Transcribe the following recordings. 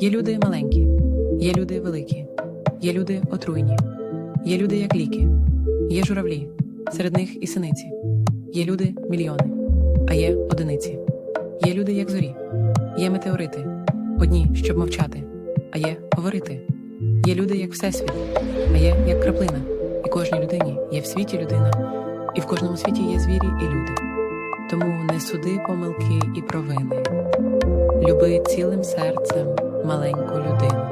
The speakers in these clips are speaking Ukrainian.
Є люди маленькі, є люди великі, є люди отруйні, є люди як ліки, є журавлі, серед них і синиці, є люди мільйони, а є одиниці, є люди як зорі, є метеорити, одні, щоб мовчати, а є говорити, є люди як всесвіт, а є як краплина, і кожній людині є в світі людина, і в кожному світі є звірі і люди. Тому не суди помилки і провини. Люби цілим серцем маленьку людину.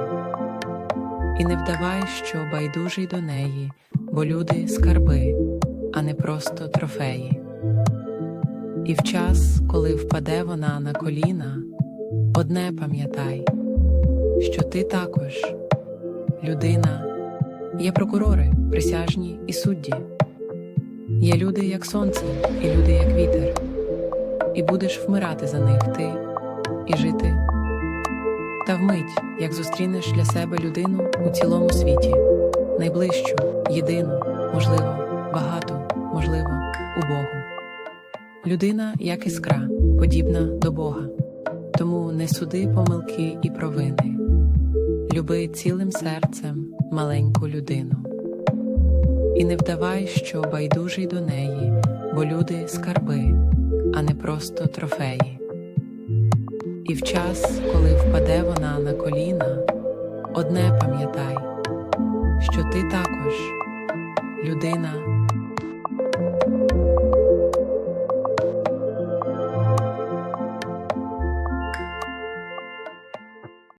І не вдавай, що байдужий до неї, бо люди скарби, а не просто трофеї. І в час, коли впаде вона на коліна, одне пам'ятай, що ти також людина, є прокурори, присяжні і судді, є люди як сонце, і люди як вітер, і будеш вмирати за них ти і жити. Та вмить, як зустрінеш для себе людину у цілому світі, найближчу, єдину, можливо, багату, можливо, убогу. Людина, як іскра, подібна до Бога, тому не суди помилки і провини. Люби цілим серцем маленьку людину. І не вдавай, що байдужий до неї, бо люди скарби, а не просто трофеї. І в час, коли впаде вона на коліна, одне пам'ятай, що ти також людина